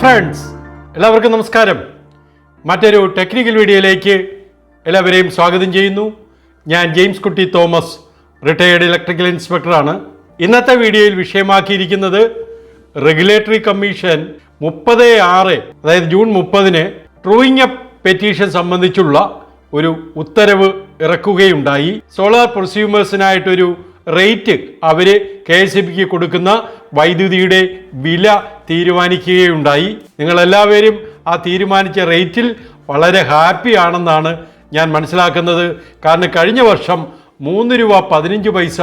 Friends എല്ലാവർക്കും നമസ്കാരം. മറ്റൊരു ടെക്നിക്കൽ വീഡിയോയിലേക്ക് എല്ലാവരെയും സ്വാഗതം ചെയ്യുന്നു. ഞാൻ ജെയിംസ് കുട്ടി തോമസ് റിട്ടയേർഡ് ഇലക്ട്രിക്കൽ ഇൻസ്പെക്ടറാണ് ഇന്നത്തെ വീഡിയോയിൽ വിഷയമാക്കിയിരിക്കുന്നത് റെഗുലേറ്ററി കമ്മീഷൻ മുപ്പത് ആറ് അതായത് ജൂൺ മുപ്പതിന് ട്രൂയിങ് അപ്പ് പെറ്റീഷൻ സംബന്ധിച്ചുള്ള ഒരു ഉത്തരവ് ഇറക്കുകയുണ്ടായി. സോളാർ പ്രൊസ്യൂമേഴ്സിനായിട്ടൊരു റേറ്റ് അവർ കെ എസ് കൊടുക്കുന്ന വൈദ്യുതിയുടെ വില തീരുമാനിക്കുകയുണ്ടായി. നിങ്ങളെല്ലാവരും ആ തീരുമാനിച്ച റേറ്റിൽ വളരെ ഹാപ്പി ആണെന്നാണ് ഞാൻ മനസ്സിലാക്കുന്നത്. കാരണം കഴിഞ്ഞ വർഷം മൂന്ന് രൂപ പതിനഞ്ച് പൈസ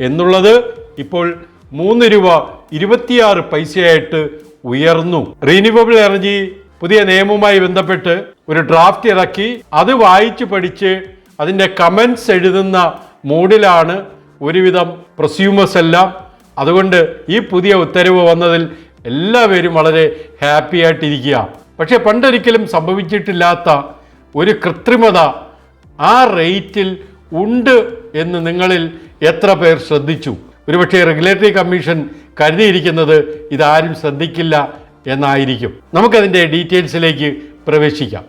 എന്നുള്ളത് ഇപ്പോൾ മൂന്ന് രൂപ ഇരുപത്തിയാറ് പൈസയായിട്ട് ഉയർന്നു. റീന്യൂവബിൾ എനർജി പുതിയ നിയമവുമായി ബന്ധപ്പെട്ട് ഒരു ഡ്രാഫ്റ്റ് ഇറക്കി. അത് വായിച്ചു പഠിച്ച് അതിന്റെ കമൻസ് എഴുതുന്ന മൂഡിലാണ് ഒരുവിധം പ്രൊസ്യൂമേഴ്സ് എല്ലാം. അതുകൊണ്ട് ഈ പുതിയ ഉത്തരവ് വന്നതിൽ എല്ലാവരും വളരെ ഹാപ്പി ആയിട്ടിരിക്കുക. പക്ഷേ പണ്ടൊരിക്കലും സംഭവിച്ചിട്ടില്ലാത്ത ഒരു കൃത്രിമത ആ റേറ്റിൽ ഉണ്ട് എന്ന് നിങ്ങളിൽ എത്ര പേർ ശ്രദ്ധിച്ചു? ഒരുപക്ഷെ റെഗുലേറ്ററി കമ്മീഷൻ കരുതിയിരിക്കുന്നത് ഇതാരും ശ്രദ്ധിക്കില്ല എന്നായിരിക്കും. നമുക്കതിന്റെ ഡീറ്റെയിൽസിലേക്ക് പ്രവേശിക്കാം.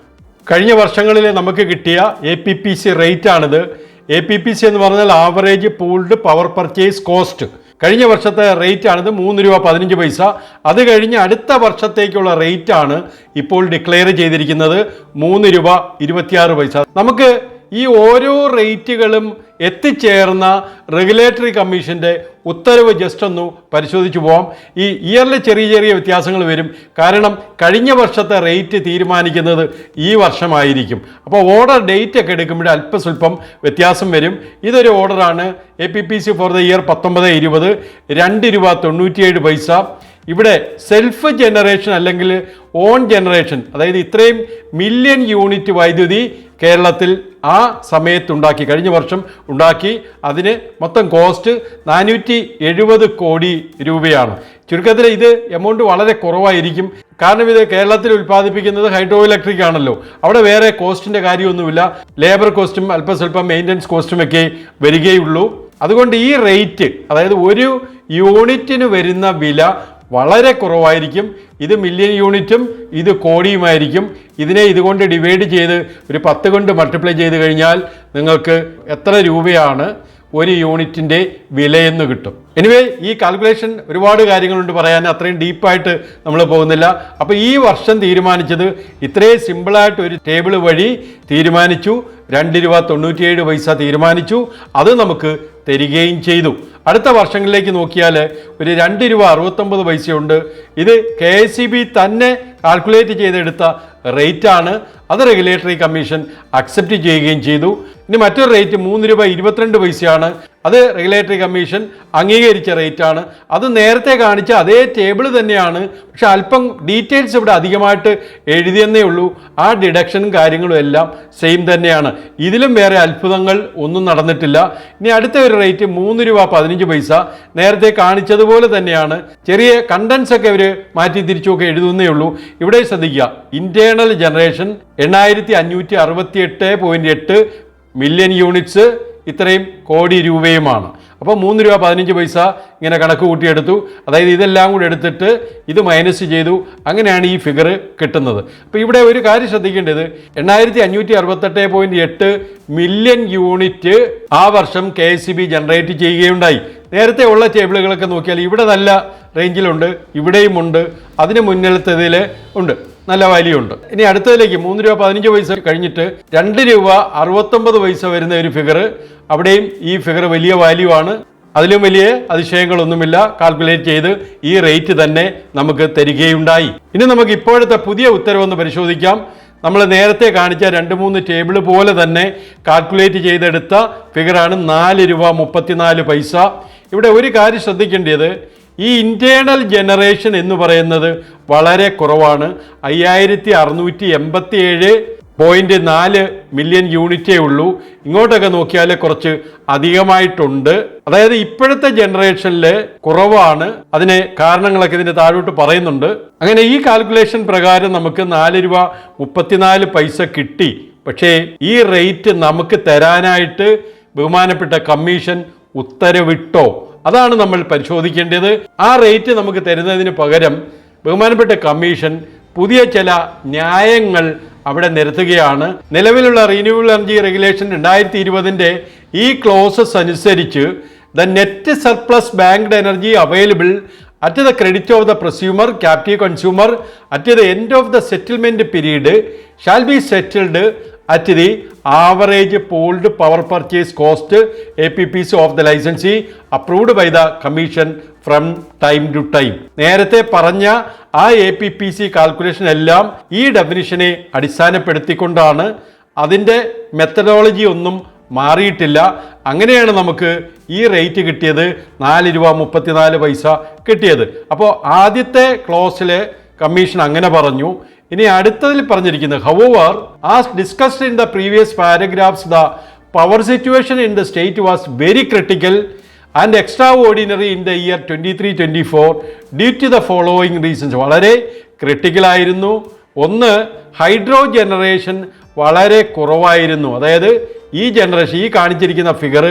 കഴിഞ്ഞ വർഷങ്ങളിൽ നമുക്ക് കിട്ടിയ A P P C rate ആണിത്. എ പി പി സി എന്ന് പറഞ്ഞാൽ average pooled power purchase cost കഴിഞ്ഞ വർഷത്തെ റേറ്റ് ആണിത് മൂന്ന് രൂപ പതിനഞ്ച് പൈസ. അത് കഴിഞ്ഞ് അടുത്ത വർഷത്തേക്കുള്ള റേറ്റ് ആണ് ഇപ്പോൾ ഡിക്ലെയർ ചെയ്തിരിക്കുന്നത് മൂന്ന് രൂപ ഇരുപത്തിയാറ് പൈസ. നമുക്ക് ഈ ഓരോ റേറ്റുകളും എത്തിച്ചേർന്ന റെഗുലേറ്ററി കമ്മീഷന്റെ ഉത്തരവ് ജസ്റ്റ് ഒന്ന് പരിശോധിച്ചു പോവാം. ഈ ഇയറിലെ ചെറിയ ചെറിയ വ്യത്യാസങ്ങൾ വരും. കാരണം കഴിഞ്ഞ വർഷത്തെ റേറ്റ് തീരുമാനിക്കുന്നത് ഈ വർഷമായിരിക്കും. അപ്പോൾ ഓർഡർ ഡേറ്റ് ഒക്കെ എടുക്കുമ്പോൾ അല്പസ്വല്പം വ്യത്യാസം വരും. ഇതൊരു ഓർഡറാണ് A P P C for the year പത്തൊമ്പത് ഇരുപത് രണ്ട് രൂപ തൊണ്ണൂറ്റിയേഴ് പൈസ ഇവിടെ സെൽഫ് ജനറേഷൻ അല്ലെങ്കിൽ ഓൺ ജനറേഷൻ അതായത് ഇത്രയും മില്യൺ യൂണിറ്റ് വൈദ്യുതി കേരളത്തിൽ ആ സമയത്തുണ്ടാക്കി കഴിഞ്ഞ വർഷം ഉണ്ടാക്കി. അതിന് മൊത്തം കോസ്റ്റ് നാനൂറ്റി എഴുപത് കോടി രൂപയാണ്. ചുരുക്കത്തിൽ ഇത് എമൗണ്ട് വളരെ കുറവായിരിക്കും. കാരണം ഇത് കേരളത്തിൽ ഉൽപ്പാദിപ്പിക്കുന്നത് ഹൈഡ്രോ ഇലക്ട്രിക് ആണല്ലോ. അവിടെ വേറെ കോസ്റ്റിന്റെ കാര്യമൊന്നുമില്ല. ലേബർ കോസ്റ്റും അല്പസ്വല്പം മെയിന്റനൻസ് കോസ്റ്റും ഒക്കെ വരികയുള്ളൂ. അതുകൊണ്ട് ഈ റേറ്റ് അതായത് ഒരു യൂണിറ്റിന് വരുന്ന വില വളരെ കുറവായിരിക്കും. ഇത് മില്യൺ യൂണിറ്റും ഇത് കോടിയുമായിരിക്കും. ഇതിനെ ഇതുകൊണ്ട് ഡിവൈഡ് ചെയ്ത് ഒരു പത്ത് കൊണ്ട് മൾട്ടിപ്ലൈ ചെയ്ത് കഴിഞ്ഞാൽ നിങ്ങൾക്ക് എത്ര രൂപയാണ് ഒരു യൂണിറ്റിന്റെ വിലയെന്ന് കിട്ടും. എനിവേ ഈ കാൽക്കുലേഷൻ ഒരുപാട് കാര്യങ്ങളുണ്ട് പറയാൻ. അത്രയും ഡീപ്പായിട്ട് നമ്മൾ പോകുന്നില്ല. അപ്പോൾ ഈ വർഷം തീരുമാനിച്ചത് ഇത്രയും സിമ്പിളായിട്ട് ഒരു ടേബിൾ വഴി തീരുമാനിച്ചു. രണ്ട് രൂപ തൊണ്ണൂറ്റിയേഴ് പൈസ തീരുമാനിച്ചു. അത് നമുക്ക് തരികയും ചെയ്തു. അടുത്ത വർഷങ്ങളിലേക്ക് നോക്കിയാൽ ഒരു രണ്ട് രൂപ അറുപത്തൊമ്പത് പൈസയുണ്ട്. ഇത് കെ എസ് സി ബി തന്നെ കാൽക്കുലേറ്റ് ചെയ്തെടുത്ത റേറ്റാണ് അത് റെഗുലേറ്ററി കമ്മീഷൻ അക്സെപ്റ്റ് ചെയ്യുകയും ചെയ്തു. ഇനി മറ്റൊരു റേറ്റ് മൂന്ന് രൂപ ഇരുപത്തിരണ്ട് പൈസയാണ്. അത് റെഗുലേറ്ററി കമ്മീഷൻ അംഗീകരിച്ച റേറ്റാണ് അത് നേരത്തെ കാണിച്ച അതേ ടേബിൾ തന്നെയാണ്. പക്ഷെ അല്പം ഡീറ്റെയിൽസ് ഇവിടെ അധികമായിട്ട് എഴുതിയെന്നേ ഉള്ളൂ. ആ ഡിഡക്ഷനും കാര്യങ്ങളും എല്ലാം സെയിം തന്നെയാണ്. ഇതിലും വേറെ അത്ഭുതങ്ങൾ ഒന്നും നടന്നിട്ടില്ല. ഇനി അടുത്ത ഒരു റേറ്റ് മൂന്ന് രൂപ പതിനഞ്ച് പൈസ. നേരത്തെ കാണിച്ചതുപോലെ തന്നെയാണ്. ചെറിയ കണ്ടൻസ് ഒക്കെ ഇവർ മാറ്റി തിരിച്ചുമൊക്കെ എഴുതുന്നേ ഉള്ളൂ. ഇവിടെ ശ്രദ്ധിക്കുക. ഇന്റേണൽ ജനറേഷൻ എണ്ണായിരത്തി അഞ്ഞൂറ്റി അറുപത്തി എട്ട് പോയിന്റ് എട്ട് മില്യൺ യൂണിറ്റ്സ് ഇത്രയും കോടി രൂപയുമാണ്. അപ്പോൾ മൂന്ന് രൂപ പതിനഞ്ച് പൈസ ഇങ്ങനെ കണക്ക് കൂട്ടിയെടുത്തു. അതായത് ഇതെല്ലാം കൂടി എടുത്തിട്ട് ഇത് മൈനസ് ചെയ്തു. അങ്ങനെയാണ് ഈ ഫിഗർ കിട്ടുന്നത്. അപ്പോൾ ഇവിടെ ഒരു കാര്യം ശ്രദ്ധിക്കേണ്ടത്. എണ്ണായിരത്തി അഞ്ഞൂറ്റി അറുപത്തെട്ട് എട്ട് മില്യൺ യൂണിറ്റ് ആ വർഷം കെ എസ് ബി ജനറേറ്റ് ചെയ്യുകയുണ്ടായി. നേരത്തെ ഉള്ള ടേബിളുകളൊക്കെ നോക്കിയാൽ ഇവിടെ നല്ല റേഞ്ചിലുണ്ട് ഇവിടെയുമുണ്ട് അതിന് മുന്നിലത്തതിൽ ഉണ്ട്. നല്ല വാല്യൂ ഉണ്ട് ഇനി അടുത്തതിലേക്ക് മൂന്ന് രൂപ പതിനഞ്ച് പൈസ കഴിഞ്ഞിട്ട് രണ്ട് രൂപ അറുപത്തൊമ്പത് പൈസ വരുന്ന ഒരു ഫിഗർ അവിടെയും ഈ ഫിഗർ വലിയ വാല്യൂ ആണ്. അതിലും വലിയ അതിശയങ്ങളൊന്നുമില്ല. കാൽക്കുലേറ്റ് ചെയ്ത് ഈ റേറ്റ് തന്നെ നമുക്ക് തരികയുണ്ടായി. ഇനി നമുക്ക് ഇപ്പോഴത്തെ പുതിയ ഉത്തരവൊന്ന് പരിശോധിക്കാം. നമ്മൾ നേരത്തെ കാണിച്ച രണ്ട് മൂന്ന് ടേബിൾ പോലെ തന്നെ കാൽക്കുലേറ്റ് ചെയ്തെടുത്ത ഫിഗറാണ് നാല് രൂപ മുപ്പത്തിനാല് പൈസ. ഇവിടെ ഒരു കാര്യം ശ്രദ്ധിക്കേണ്ടത്. ഈ ഇന്റേണൽ ജനറേഷൻ എന്ന് പറയുന്നത് വളരെ കുറവാണ്. അയ്യായിരത്തി അറുന്നൂറ്റി എൺപത്തി ഏഴ് പോയിന്റ് നാല് മില്യൺ യൂണിറ്റേ ഉള്ളൂ. ഇങ്ങോട്ടൊക്കെ നോക്കിയാൽ കുറച്ച് അധികമായിട്ടുണ്ട്. അതായത് ഇപ്പോഴത്തെ ജനറേഷനിൽ കുറവാണ്. അതിന് കാരണങ്ങളൊക്കെ ഇതിന്റെ താഴോട്ട് പറയുന്നുണ്ട്. അങ്ങനെ ഈ കാൽക്കുലേഷൻ പ്രകാരം നമുക്ക് നാല് രൂപ മുപ്പത്തിനാല് പൈസ കിട്ടി. പക്ഷേ ഈ റേറ്റ് നമുക്ക് തരാനായിട്ട് ബഹുമാനപ്പെട്ട കമ്മീഷൻ ഉത്തരവിട്ടോ അതാണ് നമ്മൾ പരിശോധിക്കേണ്ടത്. ആ റേറ്റ് നമുക്ക് തരുന്നതിന് പകരം ബഹുമാനപ്പെട്ട കമ്മീഷൻ പുതിയ ചില ന്യായങ്ങൾ അവിടെ നിരത്തുകയാണ്. നിലവിലുള്ള റീന്യൂവബിൾ എനർജി റെഗുലേഷൻ രണ്ടായിരത്തി ഇരുപതിന്റെ ഈ ക്ലോസസ് അനുസരിച്ച് the net surplus banked energy available at the credit of the prosumer captive consumer at the end of the settlement period shall be settled pooled power purchase cost A P P C of the licensee approved by the commission from time to time നേരത്തെ പറഞ്ഞ ആ A P P C calculation എല്ലാം ഈ ഡെഫിനിഷനെ അടിസ്ഥാനപ്പെടുത്തിക്കൊണ്ടാണ്. അതിന്റെ methodology ഒന്നും മാറിയിട്ടില്ല. അങ്ങനെയാണ് നമുക്ക് ഈ റേറ്റ് കിട്ടിയത്. നാല് രൂപ മുപ്പത്തിനാല് പൈസ കിട്ടിയത്. അപ്പോൾ ആദ്യത്തെ ക്ലോസിലെ കമ്മീഷൻ അങ്ങനെ പറഞ്ഞു. ഇനി അടുത്തതിൽ പറഞ്ഞിരിക്കുന്നത് however as discussed in the previous paragraphs the power situation in the state was very critical and extraordinary in the year twenty three twenty four due to the following reasons വളരെ ക്രിട്ടിക്കലായിരുന്നു ഒന്ന് hydro generation വളരെ കുറവായിരുന്നു. അതായത് ഈ generation ഈ കാണിച്ചിരിക്കുന്ന figure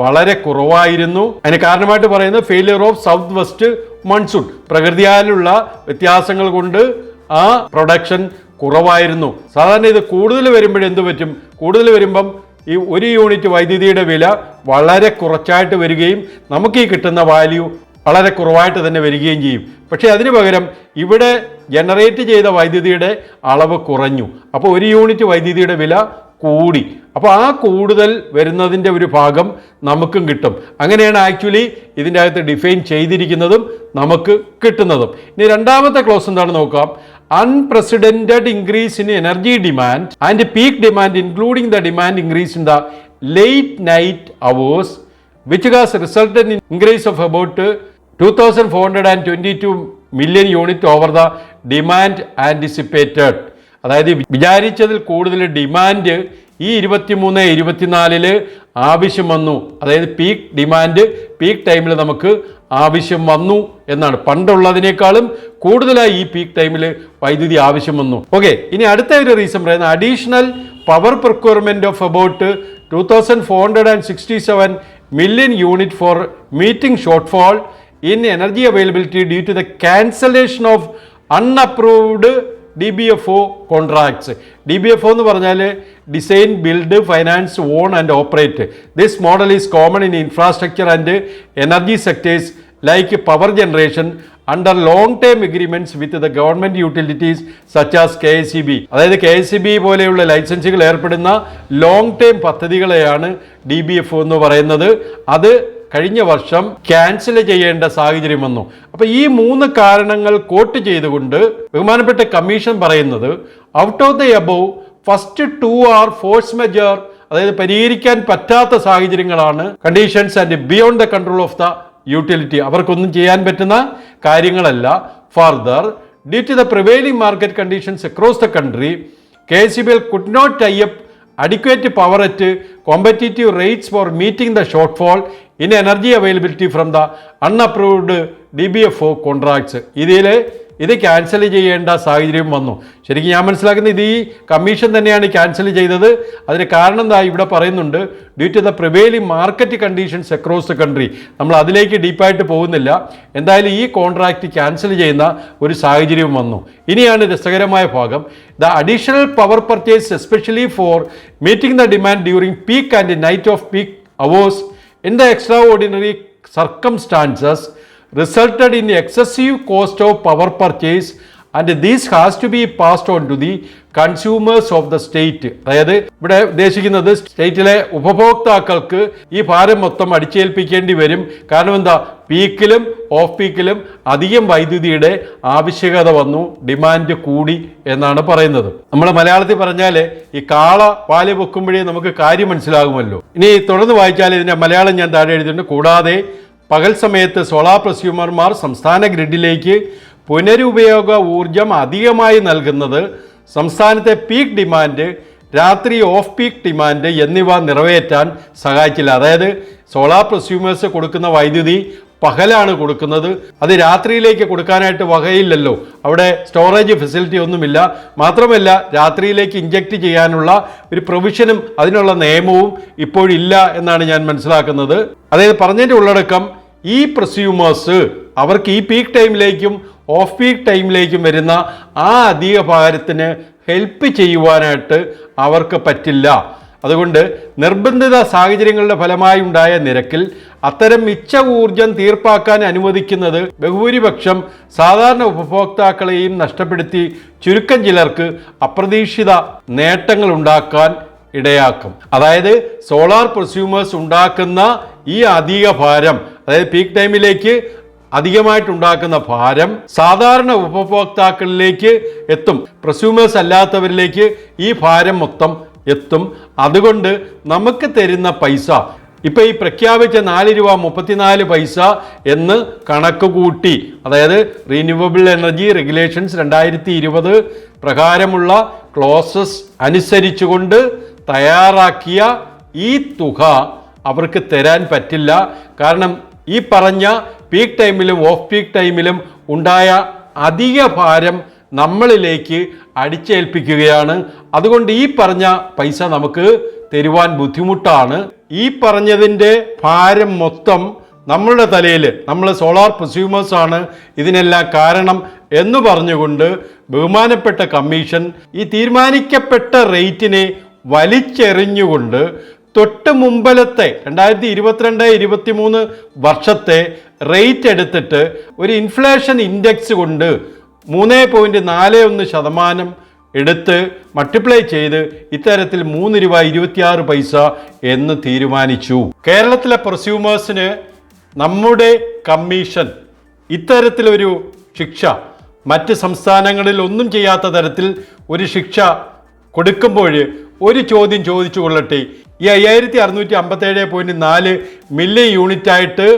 വളരെ കുറവായിരുന്നു. അതിന് കാരണമായിട്ട് പറയുന്നത് failure of south west monsoon പ്രകൃതിയാലുള്ള വ്യത്യാസങ്ങൾ കൊണ്ട് ആ പ്രൊഡക്ഷൻ കുറവായിരുന്നു. സാധാരണ ഇത് കൂടുതൽ വരുമ്പോൾ എന്ത് പറ്റും? കൂടുതൽ വരുമ്പം ഈ ഒരു യൂണിറ്റ് വൈദ്യുതിയുടെ വില വളരെ കുറച്ചായിട്ട് വരികയും നമുക്ക് ഈ കിട്ടുന്ന വാല്യൂ വളരെ കുറവായിട്ട് തന്നെ വരികയും ചെയ്യും. പക്ഷേ അതിന് പകരം ഇവിടെ ജനറേറ്റ് ചെയ്ത വൈദ്യുതിയുടെ അളവ് കുറഞ്ഞു. അപ്പോൾ ഒരു യൂണിറ്റ് വൈദ്യുതിയുടെ വില കൂടി. അപ്പോൾ ആ കൂടുതൽ വരുന്നതിന്റെ ഒരു ഭാഗം നമുക്കും കിട്ടും. അങ്ങനെയാണ് ആക്ച്വലി ഇതിന്റെ അകത്ത് ഡിഫൈൻ ചെയ്തിരിക്കുന്നതും നമുക്ക് കിട്ടുന്നതും. ഇനി രണ്ടാമത്തെ ക്ലോസ് എന്താണ് നോക്കാം? Unprecedented increase in energy demand and peak demand including the demand increase in the late night hours which has resulted in increase of about twenty 2422 million unit over the demand anticipated. അതായത് വിചാരിച്ചതിൽ കൂടുതൽ demand ഈ ഇരുപത്തിമൂന്ന് ഇരുപത്തിനാലിൽ ആവശ്യം വന്നു. അതായത് peak demand peak ടൈമിൽ നമുക്ക് ആവശ്യം വന്നു എന്നാണ്. പണ്ടുള്ളതിനേക്കാളും കൂടുതലായി ഈ പീക്ക് ടൈമിൽ വൈദ്യുതി ആവശ്യം വന്നു. ഓക്കെ ഇനി അടുത്ത ഒരു റീസൺ പറയുന്നത് additional power procurement of about two thousand four hundred and sixty seven million unit for meeting short fall in energy availability due to the cancellation of availability due B F O contracts D B F O എന്ന് പറഞ്ഞാൽ design build finance own and operate this model is common in infrastructure and energy sectors like power generation under long term agreements with the government utilities such as K S C B അതായത് K S C B പോലെയുള്ള ലൈസൻസുകൾ ഏർപ്പെടുന്ന long term പദ്ധതികളെയാണ് D B F എന്ന് പറയുന്നത്. അത് കഴിഞ്ഞ വർഷം ക്യാൻസൽ ചെയ്യേണ്ട സാഹചര്യം വന്നു. അപ്പൊ ഈ മൂന്ന് കാരണങ്ങൾ കോട്ട് ചെയ്തുകൊണ്ട് ബഹുമാനപ്പെട്ട കമ്മീഷൻ പറയുന്നത് out of the above first two are force majeure അതായത് പരിഹരിക്കാൻ പറ്റാത്ത സാഹചര്യങ്ങളാണ് conditions and beyond the control of the utility അവർക്കൊന്നും ചെയ്യാൻ പറ്റുന്ന കാര്യങ്ങളല്ല. Further due to the prevailing market conditions across the country K C B L could not tie up adequate power at competitive rates for meeting the short for meeting energy availability from the unapproved D B F O contracts ഇതിൽ ഇത് cancel ചെയ്യേണ്ട സാഹചര്യം വന്നു. ശരിക്കും ഞാൻ മനസ്സിലാക്കുന്നത് ഇത് ഈ കമ്മീഷൻ തന്നെയാണ് ക്യാൻസൽ ചെയ്തത്. അതിന് കാരണം എന്താ ഇവിടെ പറയുന്നുണ്ട്. Due to the prevailing market conditions across the country നമ്മൾ അതിലേക്ക് ഡീപ്പായിട്ട് പോകുന്നില്ല. എന്തായാലും ഈ കോൺട്രാക്റ്റ് ക്യാൻസൽ ചെയ്യുന്ന ഒരു സാഹചര്യം വന്നു. ഇനിയാണ് രസകരമായ ഭാഗം. The additional power purchase especially for meeting the demand during peak and night off peak hours in the extraordinary circumstances resulted in excessive cost of power purchase and these has to be passed on to the consumers of the state അതായത് ഇവിടെ ഉദ്ദേശിക്കുന്നത് സ്റ്റേറ്റിലെ ഉപഭോക്താക്കൾക്ക് ഈ ഭാരം മൊത്തം അടിച്ചേൽപ്പിക്കേണ്ടി വരും. കാരണം എന്താ? പീക്കിലും ഓഫ് പീക്കിലും അധികം വൈദ്യുതിയുടെ ആവശ്യകത വന്നു. ഡിമാൻഡ് കൂടി എന്നാണ് പറയുന്നത്. നമ്മൾ മലയാളത്തിൽ പറഞ്ഞാൽ ഈ കാള പാൽ പൊക്കുമ്പോഴേ നമുക്ക് കാര്യം മനസ്സിലാകുമല്ലോ. ഇനി തുടർന്ന് വായിച്ചാൽ ഇതിന്റെ മലയാളം ഞാൻ താഴെ എഴുതിയിട്ടുണ്ട്. കൂടാതെ പകൽ സമയത്ത് സോളാർ പ്രസ്യൂമർമാർ സംസ്ഥാന ഗ്രിഡിലേക്ക് പുനരുപയോഗ ഊർജം അധികമായി നൽകുന്നത് സംസ്ഥാനത്തെ പീക്ക് ഡിമാൻഡ് രാത്രി ഓഫ് പീക്ക് ഡിമാൻഡ് എന്നിവ നിറവേറ്റാൻ സഹായിച്ചില്ല. അതായത് സോളാർ പ്രസ്യൂമേഴ്സ് കൊടുക്കുന്ന വൈദ്യുതി പകലാണ് കൊടുക്കുന്നത്. അത് രാത്രിയിലേക്ക് കൊടുക്കാനായിട്ട് വകയില്ലല്ലോ. അവിടെ സ്റ്റോറേജ് ഫെസിലിറ്റി ഒന്നുമില്ല. മാത്രമല്ല രാത്രിയിലേക്ക് ഇഞ്ചക്ട് ചെയ്യാനുള്ള ഒരു പ്രൊവിഷനും അതിനുള്ള നിയമവും ഇപ്പോഴില്ല എന്നാണ് ഞാൻ മനസ്സിലാക്കുന്നത്. അതായത് പറഞ്ഞതിന്റെ ഉള്ളടക്കം ഈ പ്രസ്യൂമേഴ്സ് അവർക്ക് ഈ പീക്ക് ടൈമിലേക്കും ഓഫ് പീക്ക് ടൈമിലേക്കും വരുന്ന ആ അധിക ഭാരത്തിന് ഹെൽപ്പ് ചെയ്യുവാനായിട്ട് അവർക്ക് പറ്റില്ല. അതുകൊണ്ട് നിർബന്ധിത സാഹചര്യങ്ങളുടെ ഫലമായി ഉണ്ടായ നിരക്കിൽ അത്തരം മിച്ച ഊർജം തീർപ്പാക്കാൻ അനുവദിക്കുന്നത് ബഹുഭൂരിപക്ഷം സാധാരണ ഉപഭോക്താക്കളെയും നഷ്ടപ്പെടുത്തി ചുരുക്കം ചിലർക്ക് അപ്രതീക്ഷിത നേട്ടങ്ങൾ ഉണ്ടാക്കാൻ ഇടയാക്കും. അതായത് സോളാർ പ്രൊസ്യൂമേഴ്സ് ഉണ്ടാക്കുന്ന ഈ അധിക ഭാരം അതായത് പീക്ക് ടൈമിലേക്ക് അധികമായിട്ടുണ്ടാക്കുന്ന ഭാരം സാധാരണ ഉപഭോക്താക്കളിലേക്ക് എത്തും. പ്രസ്യൂമേഴ്സ് അല്ലാത്തവരിലേക്ക് ഈ ഭാരം മൊത്തം എത്തും. അതുകൊണ്ട് നമുക്ക് തരുന്ന പൈസ ഇപ്പൊ ഈ പ്രഖ്യാപിച്ച നാല് രൂപ മുപ്പത്തിനാല് പൈസ എന്ന് കണക്ക് കൂട്ടി അതായത് റീന്യൂവബിൾ എനർജി റെഗുലേഷൻസ് രണ്ടായിരത്തി ഇരുപത് പ്രകാരമുള്ള ക്ലോസസ് അനുസരിച്ചുകൊണ്ട് തയ്യാറാക്കിയ ഈ തുക അവർക്ക് തരാൻ പറ്റില്ല. കാരണം ഈ പറഞ്ഞ പീക്ക് ടൈമിലും ഓഫ് പീക്ക് ടൈമിലും ഉണ്ടായ അധിക ഭാരം നമ്മളിലേക്ക് അടിച്ചേൽപ്പിക്കുകയാണ്. അതുകൊണ്ട് ഈ പറഞ്ഞ പൈസ നമുക്ക് തരുവാൻ ബുദ്ധിമുട്ടാണ്. ഈ പറഞ്ഞതിന്റെ ഭാരം മൊത്തം നമ്മളുടെ തലയിൽ നമ്മൾ സോളാർ പ്രസ്യൂമേഴ്സ് ആണ് ഇതിനെല്ലാം കാരണം എന്ന് പറഞ്ഞുകൊണ്ട് ബഹുമാനപ്പെട്ട കമ്മീഷൻ ഈ തീരുമാനിക്കപ്പെട്ട റേറ്റിനെ വലിച്ചെറിഞ്ഞുകൊണ്ട് തൊട്ട് മുമ്പലത്തെ രണ്ടായിരത്തി ഇരുപത്തിരണ്ട് ഇരുപത്തി മൂന്ന് വർഷത്തെ റേറ്റ് എടുത്തിട്ട് ഒരു ഇൻഫ്ലേഷൻ ഇൻഡെക്സ് കൊണ്ട് മൂന്ന് പോയിന്റ് നാല് ഒന്ന് ശതമാനം എടുത്ത് മൾട്ടിപ്ലൈ ചെയ്ത് ഇത്തരത്തിൽ മൂന്ന് രൂപ ഇരുപത്തിയാറ് പൈസ എന്ന് തീരുമാനിച്ചു. കേരളത്തിലെ പ്രൊസ്യൂമേഴ്സിന് നമ്മുടെ കമ്മീഷൻ ഇത്തരത്തിലൊരു ശിക്ഷ മറ്റ് സംസ്ഥാനങ്ങളിൽ ഒന്നും ചെയ്യാത്ത തരത്തിൽ ഒരു ശിക്ഷ കൊടുക്കുമ്പോൾ ഒരു ചോദ്യം ചോദിച്ചു കൊള്ളട്ടെ ഈ അയ്യായിരത്തി അറുന്നൂറ്റി അമ്പത്തേഴ് പോയിന്റ് നാല് മില്ലി യൂണിറ്റ് ആയിട്ട്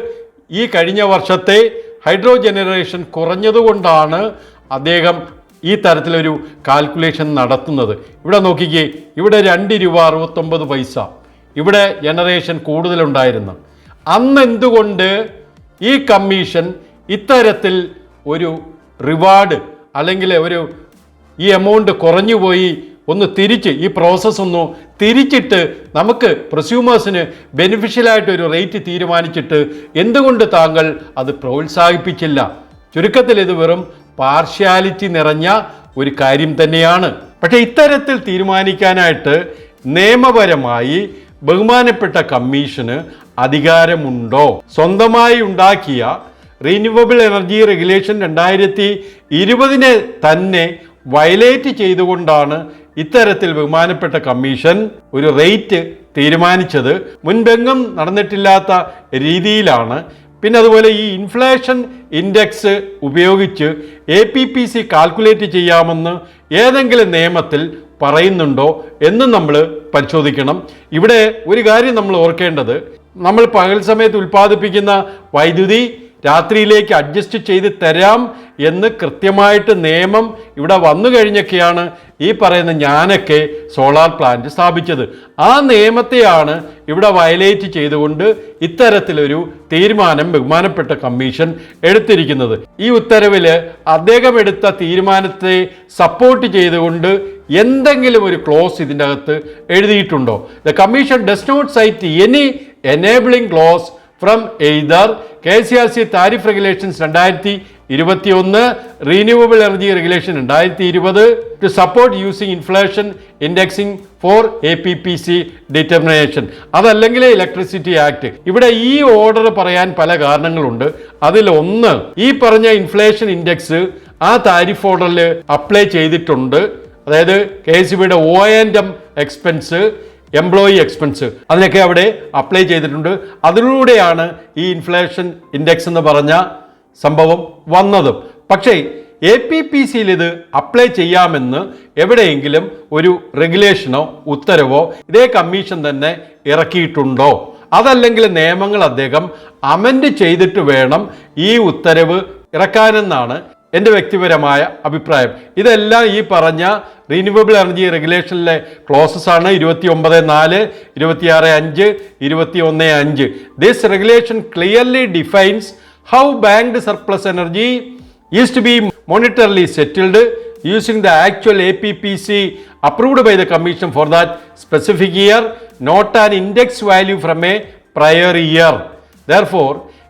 ഈ കഴിഞ്ഞ വർഷത്തെ ഹൈഡ്രോ ജനറേഷൻ കുറഞ്ഞതുകൊണ്ടാണ് അദ്ദേഹം ഈ തരത്തിലൊരു കാൽക്കുലേഷൻ നടത്തുന്നത്. ഇവിടെ നോക്കിക്കേ ഇവിടെ രണ്ട് രൂപ അറുപത്തൊമ്പത് പൈസ. ഇവിടെ ജനറേഷൻ കൂടുതലുണ്ടായിരുന്നു. അന്ന് എന്തുകൊണ്ട് ഈ കമ്മീഷൻ ഇത്തരത്തിൽ ഒരു റിവാർഡ് അല്ലെങ്കിൽ ഒരു ഈ എമൗണ്ട് കുറഞ്ഞുപോയി ഒന്ന് തിരിച്ച് ഈ പ്രോസസ്സ് ഒന്ന് തിരിച്ചിട്ട് നമുക്ക് പ്രസ്യൂമേഴ്സിന് ബെനിഫിഷ്യലായിട്ട് ഒരു റേറ്റ് തീരുമാനിച്ചിട്ട് എന്തുകൊണ്ട് താങ്കൾ അത് പ്രോത്സാഹിപ്പിച്ചില്ല? ചുരുക്കത്തിൽ ഇത് വെറും പാർഷ്യാലിറ്റി നിറഞ്ഞ ഒരു കാര്യം തന്നെയാണ്. പക്ഷേ ഇത്തരത്തിൽ തീരുമാനിക്കാനായിട്ട് നിയമപരമായി ബഹുമാനപ്പെട്ട കമ്മീഷന് അധികാരമുണ്ടോ? സ്വന്തമായി ഉണ്ടാക്കിയ റീന്യൂവബിൾ എനർജി റെഗുലേഷൻ രണ്ടായിരത്തി ഇരുപതിനെ തന്നെ വയലേറ്റ് ചെയ്തുകൊണ്ടാണ് ഇത്തരത്തിൽ ബഹുമാനപ്പെട്ട കമ്മീഷൻ ഒരു റേറ്റ് തീരുമാനിച്ചത് മുൻപെങ്ങും നടന്നിട്ടില്ലാത്ത രീതിയിലാണ്. പിന്നെ അതുപോലെ ഈ ഇൻഫ്ലേഷൻ ഇൻഡെക്സ് ഉപയോഗിച്ച് A P P C calculate ചെയ്യാമെന്ന് ഏതെങ്കിലും നിയമത്തിൽ പറയുന്നുണ്ടോ എന്ന് നമ്മൾ പരിശോധിക്കണം. ഇവിടെ ഒരു കാര്യം നമ്മൾ ഓർക്കേണ്ടത്. നമ്മൾ പകൽ സമയത്ത് ഉൽപ്പാദിപ്പിക്കുന്ന വൈദ്യുതി രാത്രിയിലേക്ക് അഡ്ജസ്റ്റ് ചെയ്ത് തരാം എന്ന് കൃത്യമായിട്ട് നിയമം ഇവിടെ വന്നു കഴിഞ്ഞൊക്കെയാണ് ഈ പറയുന്ന ഞാനൊക്കെ സോളാർ പ്ലാന്റ് സ്ഥാപിച്ചത്. ആ നിയമത്തെയാണ് ഇവിടെ വയലേറ്റ് ചെയ്തുകൊണ്ട് ഇത്തരത്തിലൊരു തീരുമാനം ബഹുമാനപ്പെട്ട കമ്മീഷൻ എടുത്തിരിക്കുന്നത്. ഈ ഉത്തരവിൽ അദ്ദേഹം എടുത്ത തീരുമാനത്തെ സപ്പോർട്ട് ചെയ്തുകൊണ്ട് എന്തെങ്കിലും ഒരു ക്ലോസ് ഇതിന്റെ അകത്ത് എഴുതിയിട്ടുണ്ടോ? The commission does not cite any enabling clause from either K C R C tariff regulations രണ്ടായിരത്തി ഇരുപത്തി ഒന്ന് റീന്യൂവബിൾ എനർജി റെഗുലേഷൻ രണ്ടായിരത്തി ഇരുപത് to support using inflation indexing for A P P C determination. അതല്ലെങ്കിൽ electricity act. ഇവിടെ ഈ order പറയാൻ പല കാരണങ്ങളുണ്ട്. അതിൽ ഒന്ന് ഈ പറഞ്ഞ ഇൻഫ്ലേഷൻ ഇൻഡെക്സ് ആ താരിഫ് ഓർഡറിൽ അപ്ലൈ ചെയ്തിട്ടുണ്ട്. അതായത് കെ എസ് ബിയുടെ O and M expense. Employee expense അതിനൊക്കെ അവിടെ അപ്ലൈ ചെയ്തിട്ടുണ്ട്. അതിലൂടെയാണ് ഈ ഇൻഫ്ലേഷൻ ഇൻഡെക്സ് എന്ന് പറഞ്ഞ സംഭവം വന്നതും. പക്ഷേ എ പി പി സിയിൽ ഇത് അപ്ലൈ ചെയ്യാമെന്ന് എവിടെയെങ്കിലും ഒരു റെഗുലേഷനോ ഉത്തരവോ ഇതേ കമ്മീഷൻ തന്നെ ഇറക്കിയിട്ടുണ്ടോ? അതല്ലെങ്കിൽ നിയമങ്ങൾ അദ്ദേഹം അമെൻഡ് ചെയ്തിട്ട് വേണം ഈ ഉത്തരവ് ഇറക്കാനെന്നാണ് എന്റെ വ്യക്തിപരമായ അഭിപ്രായം. ഇതെല്ലാം ഈ പറഞ്ഞ റിന്യൂവബിൾ എനർജി റെഗുലേഷനിലെ ക്ലോസസ് ആണ്. ഇരുപത്തി ഒമ്പത് നാല് ഇരുപത്തിയാറ് അഞ്ച് ഇരുപത്തി ഒന്ന് അഞ്ച്. This regulation clearly defines how banked surplus energy is to be monetarily settled using the actual A P P using the actual APPC approved by the Commission for that specific year, not an index value from a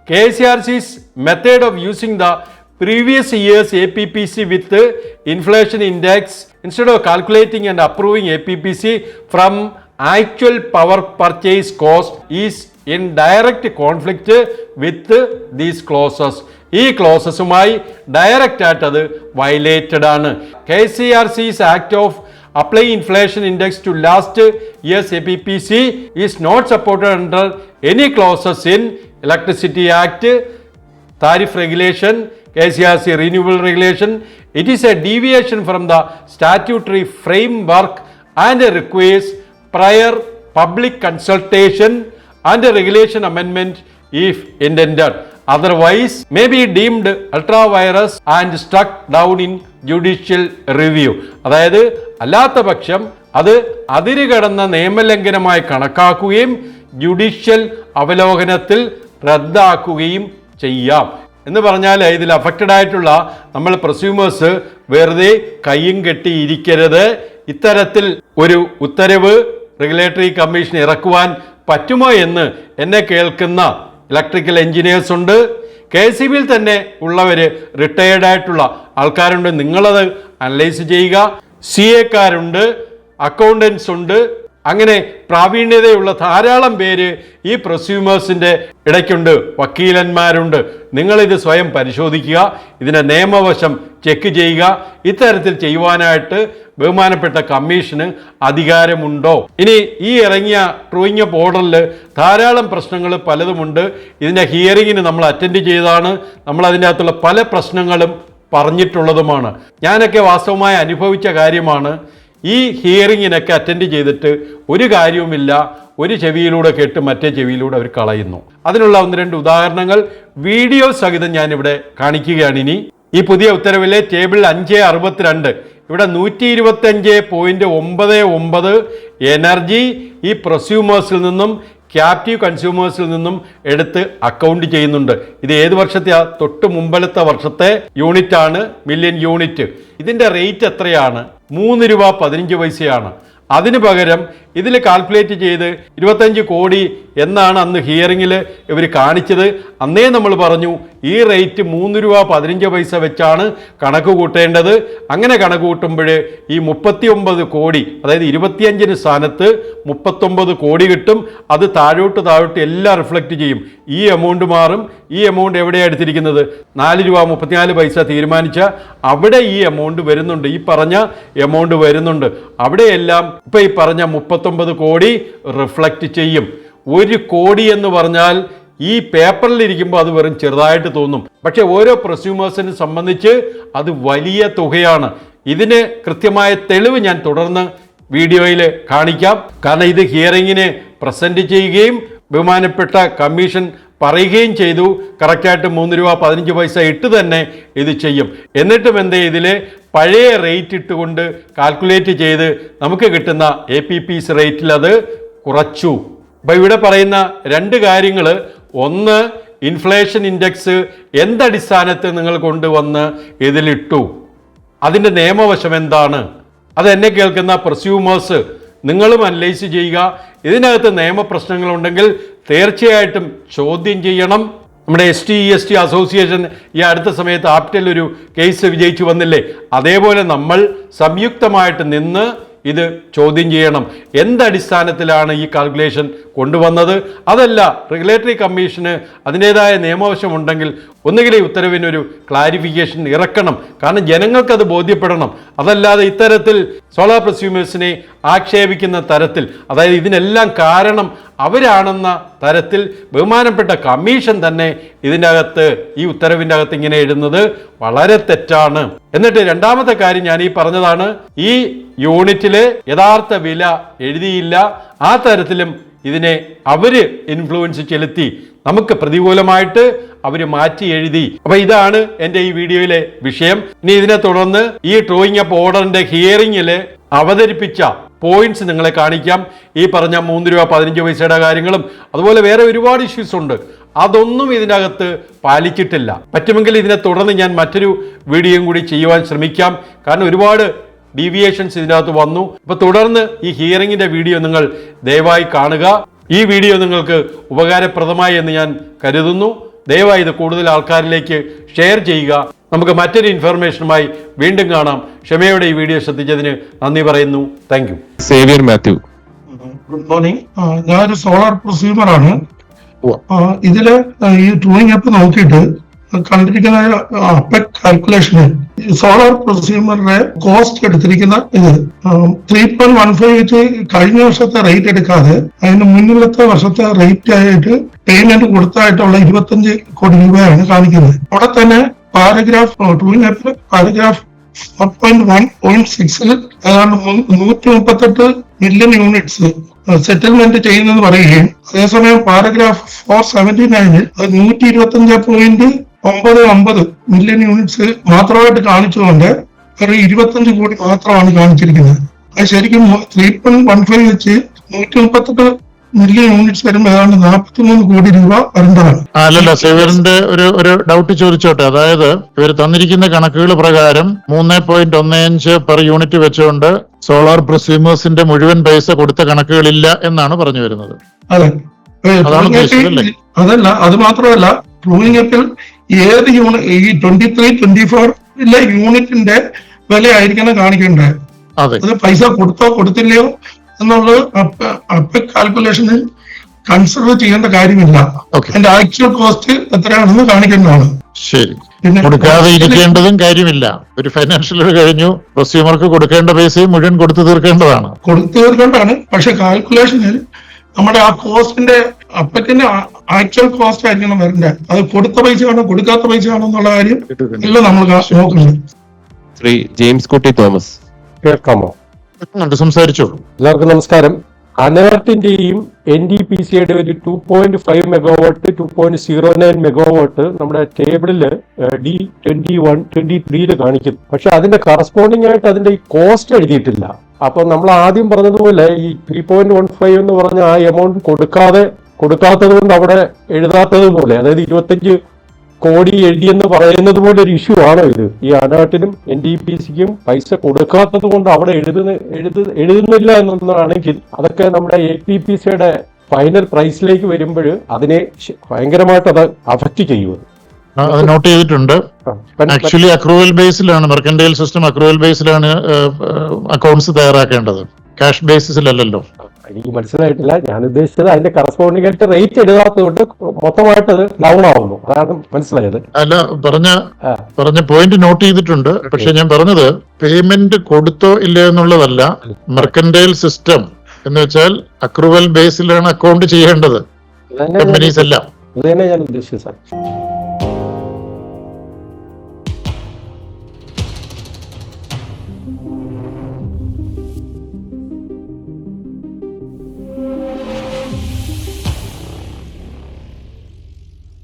K C R C's method of using the previous year's APPC with the inflation index instead of calculating and approving APPC from actual power purchase cost is in direct conflict with these clauses. ഈ ക്ലോസസുമായി direct ആയിട്ട് അത് violated ആണ് K C R Cs act of apply inflation index to last year's APPC is not supported under any clauses in Electricity Act, tariff regulation, KCRC regulation it is a deviation from the statutory framework and requires prior public consultation and regulation അമെൻമെന്റ് if intend otherwise may be deemed ultra vires and struck down in judicial review അതായത് അല്ലാത്ത പക്ഷം അത് അതിരുകടന്ന നിയമലംഘനമായി കണക്കാക്കുകയും judicial അവലോകനത്തിൽ റദ്ദാക്കുകയും ചെയ്യാം. എന്ന് പറഞ്ഞാൽ ഇതിൽ അഫക്റ്റഡ് ആയിട്ടുള്ള നമ്മൾ പ്രസ്യൂമേഴ്സ് വെറുതെ കൈയും കെട്ടി ഇരിക്കരുത്. ഇത്തരത്തിൽ ഒരു ഉത്തരവ് റെഗുലേറ്ററി കമ്മീഷൻ ഇറക്കുവാൻ പറ്റുമോ എന്ന് എന്നെ കേൾക്കുന്ന ഇലക്ട്രിക്കൽ എഞ്ചിനീയേഴ്സ് ഉണ്ട്. കെ സി ബിയിൽ തന്നെ ഉള്ളവർ റിട്ടയേർഡ് ആയിട്ടുള്ള ആൾക്കാരുണ്ട്. നിങ്ങളത് അനലൈസ് ചെയ്യുക. സി എക്കാരുണ്ട് അക്കൗണ്ടൻസ് ഉണ്ട്. അങ്ങനെ പ്രാവീണ്യതയുള്ള ധാരാളം പേര് ഈ പ്രൊസ്യൂമേഴ്സിന്റെ ഇടയ്ക്കുണ്ട്. വക്കീലന്മാരുണ്ട്. നിങ്ങളിത് സ്വയം പരിശോധിക്കുക. ഇതിന്റെ നിയമവശം ചെക്ക് ചെയ്യുക. ഇത്തരത്തിൽ ചെയ്യുവാനായിട്ട് ബഹുമാനപ്പെട്ട കമ്മീഷന് അധികാരമുണ്ടോ? ഇനി ഈ ഇറങ്ങിയ ട്രൂയിങ് അപ്പ് ഓർഡറിൽ ധാരാളം പ്രശ്നങ്ങൾ പലതുമുണ്ട്. ഇതിന്റെ ഹിയറിങ്ങിന് നമ്മൾ അറ്റൻഡ് ചെയ്തതാണ്. നമ്മൾ അതിന്റെ അകത്തുള്ള പല പ്രശ്നങ്ങളും പറഞ്ഞിട്ടുള്ളതുമാണ്. ഞാനൊക്കെ വാസ്തവമായി അനുഭവിച്ച കാര്യമാണ്. ഈ ഹിയറിങ്ങിനൊക്കെ അറ്റൻഡ് ചെയ്തിട്ട് ഒരു കാര്യവുമില്ല. ഒരു ചെവിയിലൂടെ കേട്ട് മറ്റേ ചെവിയിലൂടെ അവർ കളയുന്നു. അതിനുള്ള ഒന്ന് രണ്ട് ഉദാഹരണങ്ങൾ. വീഡിയോ സഹിതം ഞാനിവിടെ കാണിക്കുകയാണ് ഇനി ഈ പുതിയ ഉത്തരവിലെ ടേബിൾ അഞ്ച് അറുപത്തിരണ്ട്. ഇവിടെ നൂറ്റി ഇരുപത്തി അഞ്ച് പോയിന്റ് ഒമ്പത് ഒമ്പത്. എനർജി ഈ പ്രൊസ്യൂമേഴ്സിൽ നിന്നും ക്യാപ്റ്റീവ് കൺസ്യൂമേഴ്സിൽ നിന്നും എടുത്ത് അക്കൗണ്ട് ചെയ്യുന്നുണ്ട്. ഇത് ഏത് വർഷത്തെ? തൊട്ട് മുമ്പലത്തെ വർഷത്തെ യൂണിറ്റ് ആണ് മില്യൺ യൂണിറ്റ് ഇതിന്റെ റേറ്റ് എത്രയാണ്? മൂന്ന് രൂപ പതിനഞ്ച് പൈസയാണ്. അതിനു പകരം ഇതിൽ കാൽക്കുലേറ്റ് ചെയ്ത് ഇരുപത്തഞ്ച് കോടി എന്നാണ് അന്ന് ഹിയറിങ്ങിൽ ഇവർ കാണിച്ചത്. അന്നേ നമ്മൾ പറഞ്ഞു ഈ റേറ്റ് മൂന്ന് രൂപ പതിനഞ്ച് പൈസ വെച്ചാണ് കണക്ക് കൂട്ടേണ്ടത്. അങ്ങനെ കണക്ക് കൂട്ടുമ്പോൾ ഈ മുപ്പത്തി ഒമ്പത് കോടി അതായത് ഇരുപത്തിയഞ്ചിന് സ്ഥാനത്ത് മുപ്പത്തൊമ്പത് കോടി കിട്ടും. അത് താഴോട്ട് താഴോട്ട് എല്ലാം റിഫ്ലക്റ്റ് ചെയ്യും. ഈ എമൗണ്ട് മാറും. ഈ എമൗണ്ട് എവിടെയാണ് എടുത്തിരിക്കുന്നത്? നാല് രൂപ മുപ്പത്തിനാല് പൈസ തീരുമാനിച്ച അവിടെ ഈ എമൗണ്ട് വരുന്നുണ്ട്. ഈ പറഞ്ഞ എമൗണ്ട് വരുന്നുണ്ട്. അവിടെയെല്ലാം ഇപ്പം ഈ പറഞ്ഞ മുപ്പത്തൊമ്പത് കോടി റിഫ്ലക്റ്റ് ചെയ്യും. ഒരു കോടി എന്ന് പറഞ്ഞാൽ ഈ പേപ്പറിൽ ഇരിക്കുമ്പോൾ അത് വെറും ചെറുതായിട്ട് തോന്നും. പക്ഷേ ഓരോ പ്രസ്യൂമേഴ്സിനെ സംബന്ധിച്ച് അത് വലിയ തുകയാണ്. ഇതിന് കൃത്യമായ തെളിവ് ഞാൻ തുടർന്ന് വീഡിയോയിൽ കാണിക്കാം. കാരണം ഇത് ഹിയറിങ്ങിന് പ്രസന്റ് ചെയ്യുകയും ബഹുമാനപ്പെട്ട കമ്മീഷൻ പറയുകയും ചെയ്തു. കറക്റ്റായിട്ട് മൂന്ന് രൂപ പതിനഞ്ച് പൈസ ഇട്ട് തന്നെ ഇത് ചെയ്യും. എന്നിട്ടും എന്തേ ഇതിൽ പഴയ റേറ്റ് ഇട്ടുകൊണ്ട് കാൽക്കുലേറ്റ് ചെയ്ത് നമുക്ക് കിട്ടുന്ന എ പി പീസ് റേറ്റിൽ അത് കുറച്ചു. അപ്പം ഇവിടെ പറയുന്ന രണ്ട് കാര്യങ്ങൾ. ഒന്ന് ഇൻഫ്ലേഷൻ ഇൻഡെക്സ് എന്തടിസ്ഥാനത്തിൽ നിങ്ങൾ കൊണ്ടുവന്ന് ഇതിലിട്ടു? അതിന്റെ നിയമവശം എന്താണ്? അത് എന്നെ കേൾക്കുന്ന പ്രസ്യൂമേഴ്സ് നിങ്ങളും അനലൈസ് ചെയ്യുക. ഇതിനകത്ത് നിയമപ്രശ്നങ്ങളുണ്ടെങ്കിൽ തീർച്ചയായിട്ടും ചോദ്യം ചെയ്യണം. നമ്മുടെ S T S T association ഈ അടുത്ത സമയത്ത് ആപ്റ്റൽ ഒരു കേസ് വിജയിച്ചു വന്നില്ലേ? അതേപോലെ നമ്മൾ സംയുക്തമായിട്ട് നിന്ന് ഇത് ചോദ്യം ചെയ്യണം. എന്തടിസ്ഥാനത്തിലാണ് ഈ കാൽക്കുലേഷൻ കൊണ്ടുവന്നത്? അതല്ല റെഗുലേറ്ററി കമ്മീഷന് അതിന്റെതായ നിയമവശമുണ്ടെങ്കിൽ ഒന്നുകിൽ ഈ ഉത്തരവിനൊരു ക്ലാരിഫിക്കേഷൻ ഇറക്കണം. കാരണം ജനങ്ങൾക്കത് ബോധ്യപ്പെടണം. അതല്ലാതെ ഇത്തരത്തിൽ സോളാർ പ്രസ്യൂമേഴ്സിനെ ആക്ഷേപിക്കുന്ന തരത്തിൽ അതായത് ഇതിനെല്ലാം കാരണം അവരാണെന്ന തരത്തിൽ ബഹുമാനപ്പെട്ട കമ്മീഷൻ തന്നെ ഇതിന്റെ അകത്ത് ഈ ഉത്തരവിന്റെ അകത്ത് ഇങ്ങനെ എഴുതുന്നത് വളരെ തെറ്റാണ്. എന്നിട്ട് രണ്ടാമത്തെ കാര്യം ഞാൻ ഈ പറഞ്ഞതാണ് ഈ യൂണിറ്റിൽ യഥാർത്ഥ വില എഴുതിയില്ല. ആ തരത്തിലും ഇതിനെ അവർ ഇൻഫ്ലുവൻസ് ചെലുത്തി നമുക്ക് പ്രതികൂലമായിട്ട് അവർ മാറ്റി എഴുതി. അപ്പൊ ഇതാണ് എന്റെ ഈ വീഡിയോയിലെ വിഷയം. ഇനി ഇതിനെ തുടർന്ന് ഈ ഡ്രോയിങ് അപ്പ് ഓർഡറിന്റെ ഹിയറിംഗിൽ അവതരിപ്പിച്ച പോയിന്റ്സ് നിങ്ങളെ കാണിക്കാം. ഈ പറഞ്ഞ മൂന്ന് രൂപ പതിനഞ്ച് പൈസയുടെ കാര്യങ്ങളും അതുപോലെ വേറെ ഒരുപാട് ഇഷ്യൂസ് ഉണ്ട്. അതൊന്നും ഇതിനകത്ത് പാലിച്ചിട്ടില്ല. പറ്റുമെങ്കിൽ ഇതിനെ തുടർന്ന് ഞാൻ മറ്റൊരു വീഡിയോയും കൂടി ചെയ്യുവാൻ ശ്രമിക്കാം. കാരണം ഒരുപാട് ഡീവിയേഷൻസ് ഇതിനകത്ത് വന്നു. ഇപ്പൊ തുടർന്ന് ഈ ഹിയറിംഗിന്റെ വീഡിയോ നിങ്ങൾ ദയവായി കാണുക. ഈ വീഡിയോ നിങ്ങൾക്ക് ഉപകാരപ്രദമായി എന്ന് ഞാൻ കരുതുന്നു. ദയവായി ഇത് കൂടുതൽ ആൾക്കാരിലേക്ക് ഷെയർ ചെയ്യുക. നമുക്ക് മറ്റൊരു ഇൻഫർമേഷനുമായി വീണ്ടും കാണാം. ക്ഷമയോടെ ഈ വീഡിയോ ശ്രദ്ധിച്ചതിന് നന്ദി പറയുന്നു. Thank you Xavier Mathew. Good morning ഞാനൊരു സോളാർ പ്രൊസ്യൂമർ ആണ്. ഇതിൽ ഈ ടൂണിംഗ് ആപ്പ് നോക്കിയിട്ട് കണ്ടിരിക്കുന്ന അപ്പക് കാൽക്കുലേഷനിൽ സോളാർ പ്രൊസ്യൂമറിന്റെ കോസ്റ്റ് എടുത്തിരിക്കുന്ന ഇത്. Three point one five eight കഴിഞ്ഞ വർഷത്തെ റേറ്റ് എടുക്കാതെ അതിന് മുന്നിലത്തെ വർഷത്തെ റേറ്റ് ആയിട്ട് പേയ്മെന്റ് കൊടുത്തായിട്ടുള്ള ഇരുപത്തഞ്ച് കോടി രൂപയാണ് കാണിക്കുന്നത്. അവിടെ തന്നെ പാരഗ്രാഫ് പാരഗ്രാഫ് നൂറ്റി മുപ്പത്തെട്ട് മില്യൺ യൂണിറ്റ്സ് സെറ്റിൽമെന്റ് ചെയ്യുന്നെന്ന് പറയുകയും അതേസമയം പാരഗ്രാഫ് ഫോർ സെവന്റി നയനിൽ നൂറ്റി ഇരുപത്തി അഞ്ച് പോയിന്റ് ഒമ്പത് ഒമ്പത് മില്യൺ യൂണിറ്റ്സ് മാത്രമായിട്ട് കാണിച്ചുകൊണ്ട് ഒരു ഇരുപത്തഞ്ച് കോടി മാത്രമാണ് കാണിച്ചിരിക്കുന്നത്. അത് ശരിക്കും ത്രീ പോയിന്റ് വൺ ഫൈവ് വെച്ച് നൂറ്റി മുപ്പത്തെട്ട് മില്യൺ യൂണിറ്റ്സ് വരുമ്പോൾ ഏതാണ്ട് നാൽപ്പത്തി മൂന്ന് കോടി രൂപ വരേണ്ടതാണ് അല്ലല്ല സേവറിന്റെ ഒരു ഒരു ഡൗട്ട് ചോദിച്ചോട്ടെ. അതായത് ഇവർ തന്നിരിക്കുന്ന കണക്കുകൾ പ്രകാരം മൂന്ന് പോയിന്റ് ഒന്ന് അഞ്ച് പെർ യൂണിറ്റ് വെച്ചുകൊണ്ട് സോളാർ പ്രസ്യൂമേഴ്സിന്റെ മുഴുവൻ പൈസ കൊടുത്ത കണക്കുകളില്ല എന്നാണ് പറഞ്ഞു വരുന്നത്. അതെ? അതല്ല അത് മാത്രമല്ല പ്രൂവിംഗ് ആപ്പിൽ ഏത് യൂണിറ്റ് ഈ ട്വന്റി ത്രീ ട്വന്റി ഫോറിലെ യൂണിറ്റിന്റെ വില ആയിരിക്കണം കാണിക്കേണ്ടത്. അതെ. പൈസ കൊടുത്തോ കൊടുത്തില്ലയോ എന്നുള്ളത് അപ്പ കാൽക്കുലേഷനിൽ കൺസിഡർ ചെയ്യേണ്ട കാര്യമില്ല. അതിന്റെ ആക്ച്വൽ കോസ്റ്റ് എത്രയാണെന്ന് കാണിക്കേണ്ടതാണ് ശരി. കൊടുക്കാതെ ഇരിക്കേണ്ടതും കാര്യമില്ല. ഒരു ഫൈനാൻഷ്യൽ കഴിഞ്ഞു. പ്രൊസ്യൂമർക്ക് കൊടുക്കേണ്ട പൈസയും മുഴുവൻ കൊടുത്തു തീർക്കേണ്ടതാണ്. കൊടുത്തു തീർക്കേണ്ടതാണ്. പക്ഷെ കാൽക്കുലേഷനിൽ നമ്മുടെ ആ കോസ്റ്റിന്റെ അപ്പറ്റിന്റെ ആക്ച്വൽ കോസ്റ്റ് ആയിരിക്കണം വരണ്ടേ അത് കൊടുത്ത പൈസ ആണോ കൊടുക്കാത്ത പൈസ ആണോ എന്നുള്ള കാര്യം ഇല്ല നമ്മൾ കാ- നോക്കുന്നത് ശ്രീ ജെയിംസ് കുട്ടി തോമസ്. കേൾക്കാമോ? സംസാരിച്ചോളൂ. സംസാരിച്ചോ എല്ലാവർക്കും നമസ്കാരം. അനേർട്ടിന്റെയും എൻ ഡി പി സിയുടെ ഒരു two point five megawatt two point zero nine megawatt നമ്മുടെ ടേബിളിൽ ഡി ട്വന്റി വൺ ട്വന്റി ത്രീയിൽ കാണിക്കുന്നു. പക്ഷെ അതിന്റെ കറസ്പോണ്ടിങ് ആയിട്ട് അതിന്റെ ഈ കോസ്റ്റ് എഴുതിയിട്ടില്ല. അപ്പൊ നമ്മൾ ആദ്യം പറഞ്ഞതുപോലെ ഈ ത്രീ പോയിന്റ് വൺ ഫൈവ് എന്ന് പറഞ്ഞ ആ എമൗണ്ട് കൊടുക്കാതെ കൊടുക്കാത്തത് കൊണ്ട് അവിടെ എഴുതാത്തത് പോലെ അതായത് ഇരുപത്തഞ്ച് കോടി എഴുതിയെന്ന് പറയുന്നത് പോലെ ഒരു ഇഷ്യൂ ആണോ ഇത്? ഈ അനാട്ടിനും എൻ ഡി പി സിക്കും പൈസ കൊടുക്കാത്തത് കൊണ്ട് അവിടെ എഴുതുന്ന എഴുതു എഴുതുന്നില്ല എന്നുള്ളതാണെങ്കിൽ അതൊക്കെ നമ്മുടെ എ പി പി സിയുടെ ഫൈനൽ പ്രൈസിലേക്ക് വരുമ്പോൾ അതിനെ ഭയങ്കരമായിട്ട് അത് അഫക്റ്റ് ചെയ്യുന്നത് അത്. നോട്ട് ചെയ്തിട്ടുണ്ട്. ആക്ച്വലി അക്രൂവൽ ബേസിലാണ് മെർക്കൻഡൈൽ സിസ്റ്റം അക്രൂവൽ ബേസിലാണ് അക്കൗണ്ട്സ് തയ്യാറാക്കേണ്ടത്. ക്യാഷ് ബേസിസിലല്ലല്ലോ എനിക്ക് മനസ്സിലായിട്ടില്ല. ഞാൻ ഉദ്ദേശിച്ചത് അതിന്റെ കറസ്പോണ്ടിങ് ആയിട്ട് റേറ്റ് എഴുതാത്തത് കൊണ്ട് മൊത്തമായിട്ട് അത് ഡൗൺ ആവുന്നു. അതാണ് മനസ്സിലായത്. അല്ല പറഞ്ഞ. പറഞ്ഞ പോയിന്റ് നോട്ട് ചെയ്തിട്ടുണ്ട്. പക്ഷെ ഞാൻ പറഞ്ഞത് പേയ്മെന്റ് കൊടുത്തോ ഇല്ലയോ എന്നുള്ളതല്ല മെർക്കൻഡൈൽ സിസ്റ്റം എന്ന് വെച്ചാൽ അക്രൂവൽ ബേസിലാണ് അക്കൗണ്ട് ചെയ്യേണ്ടത്. കമ്പനീസ് എല്ലാം. ഇത് തന്നെ ഞാൻ ഉദ്ദേശിച്ചത് സാർ